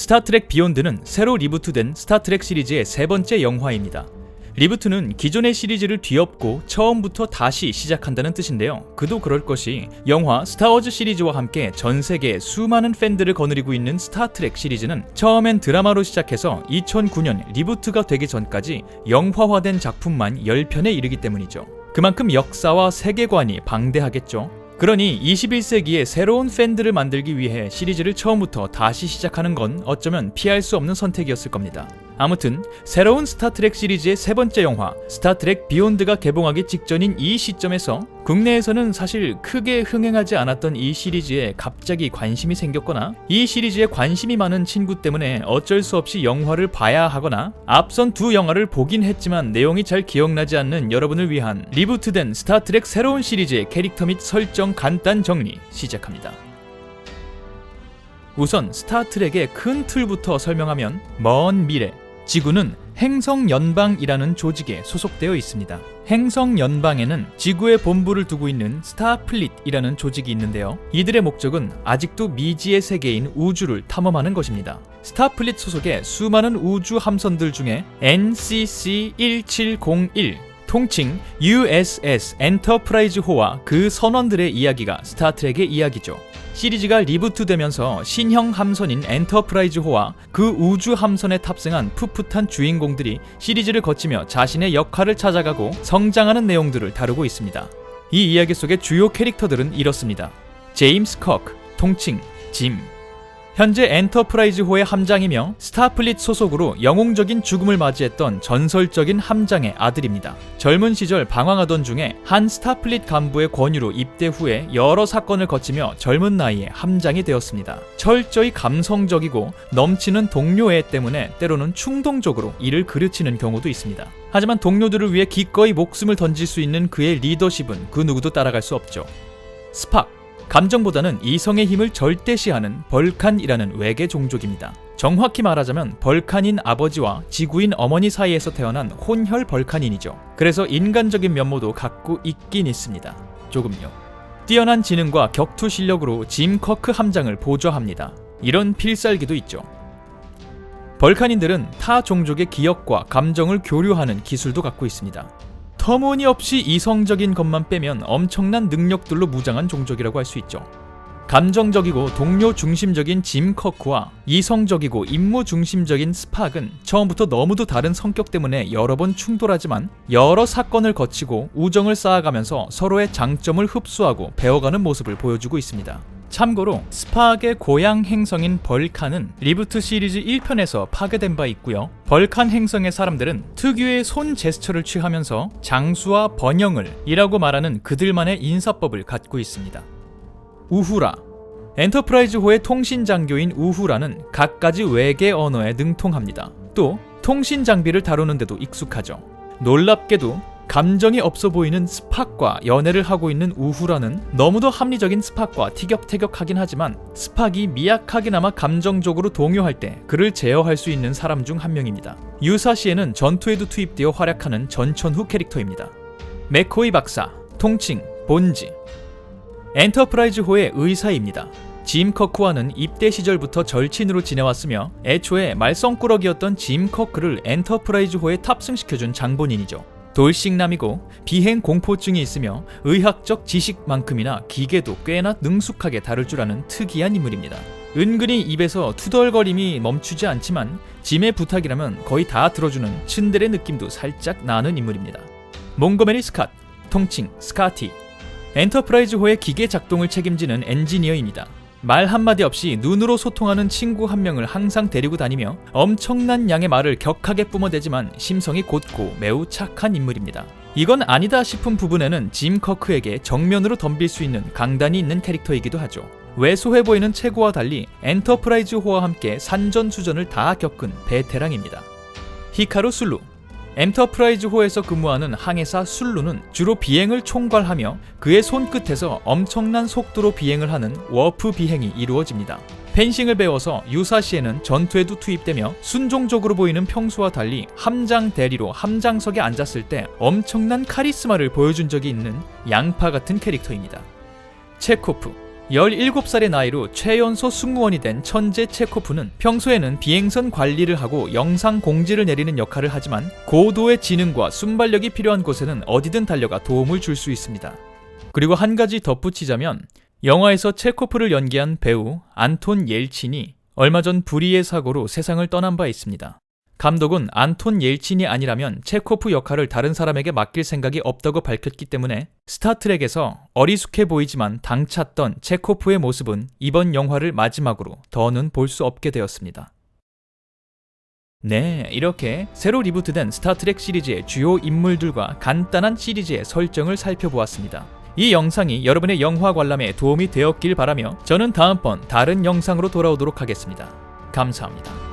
스타트랙 비욘드는 새로 리부트된 스타트랙 시리즈의 세 번째 영화입니다. 리부트는 기존의 시리즈를 뒤엎고 처음부터 다시 시작한다는 뜻인데요. 그도 그럴 것이 영화 스타워즈 시리즈와 함께 전 세계 수많은 팬들을 거느리고 있는 스타트랙 시리즈는 처음엔 드라마로 시작해서 2009년 리부트가 되기 전까지 영화화된 작품만 10편에 이르기 때문이죠. 그만큼 역사와 세계관이 방대하겠죠. 그러니 21세기에 새로운 팬들을 만들기 위해 시리즈를 처음부터 다시 시작하는 건 어쩌면 피할 수 없는 선택이었을 겁니다. 아무튼 새로운 스타트랙 시리즈의 세 번째 영화 스타트랙 비욘드가 개봉하기 직전인 이 시점에서 국내에서는 사실 크게 흥행하지 않았던 이 시리즈에 갑자기 관심이 생겼거나 이 시리즈에 관심이 많은 친구 때문에 어쩔 수 없이 영화를 봐야 하거나 앞선 두 영화를 보긴 했지만 내용이 잘 기억나지 않는 여러분을 위한 리부트된 스타트랙 새로운 시리즈의 캐릭터 및 설정 간단 정리 시작합니다. 우선 스타트랙의 큰 틀부터 설명하면 먼 미래 지구는 행성연방이라는 조직에 소속되어 있습니다. 행성연방에는 지구의 본부를 두고 있는 스타플릿이라는 조직이 있는데요. 이들의 목적은 아직도 미지의 세계인 우주를 탐험하는 것입니다. 스타플릿 소속의 수많은 우주 함선들 중에 NCC-1701 통칭 USS 엔터프라이즈호와 그 선원들의 이야기가 스타트랙의 이야기죠. 시리즈가 리부트되면서 신형 함선인 엔터프라이즈호와 그 우주 함선에 탑승한 풋풋한 주인공들이 시리즈를 거치며 자신의 역할을 찾아가고 성장하는 내용들을 다루고 있습니다. 이 이야기 속의 주요 캐릭터들은 이렇습니다. 제임스 커크, 통칭 짐, 현재 엔터프라이즈호의 함장이며 스타플릿 소속으로 영웅적인 죽음을 맞이했던 전설적인 함장의 아들입니다. 젊은 시절 방황하던 중에 한 스타플릿 간부의 권유로 입대 후에 여러 사건을 거치며 젊은 나이에 함장이 되었습니다. 철저히 감성적이고 넘치는 동료애 때문에 때로는 충동적으로 이를 그르치는 경우도 있습니다. 하지만 동료들을 위해 기꺼이 목숨을 던질 수 있는 그의 리더십은 그 누구도 따라갈 수 없죠. 스팍 감정보다는 이성의 힘을 절대시하는 벌칸이라는 외계 종족입니다. 정확히 말하자면 벌칸인 아버지와 지구인 어머니 사이에서 태어난 혼혈 벌칸인이죠. 그래서 인간적인 면모도 갖고 있긴 있습니다. 조금요. 뛰어난 지능과 격투 실력으로 짐 커크 함장을 보좌합니다. 이런 필살기도 있죠. 벌칸인들은 타 종족의 기억과 감정을 교류하는 기술도 갖고 있습니다. 터무니없이 이성적인 것만 빼면 엄청난 능력들로 무장한 종족이라고 할 수 있죠. 감정적이고 동료 중심적인 짐 커크와 이성적이고 임무 중심적인 스팍은 처음부터 너무도 다른 성격 때문에 여러 번 충돌하지만 여러 사건을 거치고 우정을 쌓아가면서 서로의 장점을 흡수하고 배워가는 모습을 보여주고 있습니다. 참고로 스파악의 고향 행성인 벌칸은 리부트 시리즈 1편에서 파괴된 바 있고요. 벌칸 행성의 사람들은 특유의 손 제스처를 취하면서 장수와 번영을 이라고 말하는 그들만의 인사법을 갖고 있습니다. 우후라 엔터프라이즈호의 통신 장교인 우후라는 각가지 외계 언어에 능통합니다. 또 통신 장비를 다루는데도 익숙하죠. 놀랍게도 감정이 없어 보이는 스팍과 연애를 하고 있는 우후라는 너무도 합리적인 스팍과 티격태격하긴 하지만 스팍이 미약하게나마 감정적으로 동요할 때 그를 제어할 수 있는 사람 중 한 명입니다. 유사시에는 전투에도 투입되어 활약하는 전천후 캐릭터입니다. 맥코이 박사, 통칭 본지 엔터프라이즈호의 의사입니다. 짐 커크와는 입대 시절부터 절친으로 지내왔으며 애초에 말썽꾸러기였던 짐 커크를 엔터프라이즈호에 탑승시켜준 장본인이죠. 돌싱남이고 비행 공포증이 있으며 의학적 지식만큼이나 기계도 꽤나 능숙하게 다룰 줄 아는 특이한 인물입니다. 은근히 입에서 투덜거림이 멈추지 않지만 짐의 부탁이라면 거의 다 들어주는 츤데레 느낌도 살짝 나는 인물입니다. 몽고메리 스캇, 통칭 스카티. 엔터프라이즈호의 기계 작동을 책임지는 엔지니어입니다. 말 한마디 없이 눈으로 소통하는 친구 한 명을 항상 데리고 다니며 엄청난 양의 말을 격하게 뿜어대지만 심성이 곧고 매우 착한 인물입니다. 이건 아니다 싶은 부분에는 짐 커크에게 정면으로 덤빌 수 있는 강단이 있는 캐릭터이기도 하죠. 왜소해 보이는 최고와 달리 엔터프라이즈 호와 함께 산전수전을 다 겪은 베테랑입니다. 히카루 술루 엔터프라이즈호에서 근무하는 항해사 술루는 주로 비행을 총괄하며 그의 손끝에서 엄청난 속도로 비행을 하는 워프 비행이 이루어집니다. 펜싱을 배워서 유사시에는 전투에도 투입되며 순종적으로 보이는 평소와 달리 함장 대리로 함장석에 앉았을 때 엄청난 카리스마를 보여준 적이 있는 양파 같은 캐릭터입니다. 체코프 17살의 나이로 최연소 승무원이 된 천재 체코프는 평소에는 비행선 관리를 하고 영상 공지를 내리는 역할을 하지만 고도의 지능과 순발력이 필요한 곳에는 어디든 달려가 도움을 줄 수 있습니다. 그리고 한 가지 덧붙이자면 영화에서 체코프를 연기한 배우 안톤 옐친이 얼마 전 불의의 사고로 세상을 떠난 바 있습니다. 감독은 안톤 옐친이 아니라면 체코프 역할을 다른 사람에게 맡길 생각이 없다고 밝혔기 때문에 스타트랙에서 어리숙해 보이지만 당찼던 체코프의 모습은 이번 영화를 마지막으로 더는 볼 수 없게 되었습니다. 네, 이렇게 새로 리부트된 스타트랙 시리즈의 주요 인물들과 간단한 시리즈의 설정을 살펴보았습니다. 이 영상이 여러분의 영화 관람에 도움이 되었길 바라며 저는 다음번 다른 영상으로 돌아오도록 하겠습니다. 감사합니다.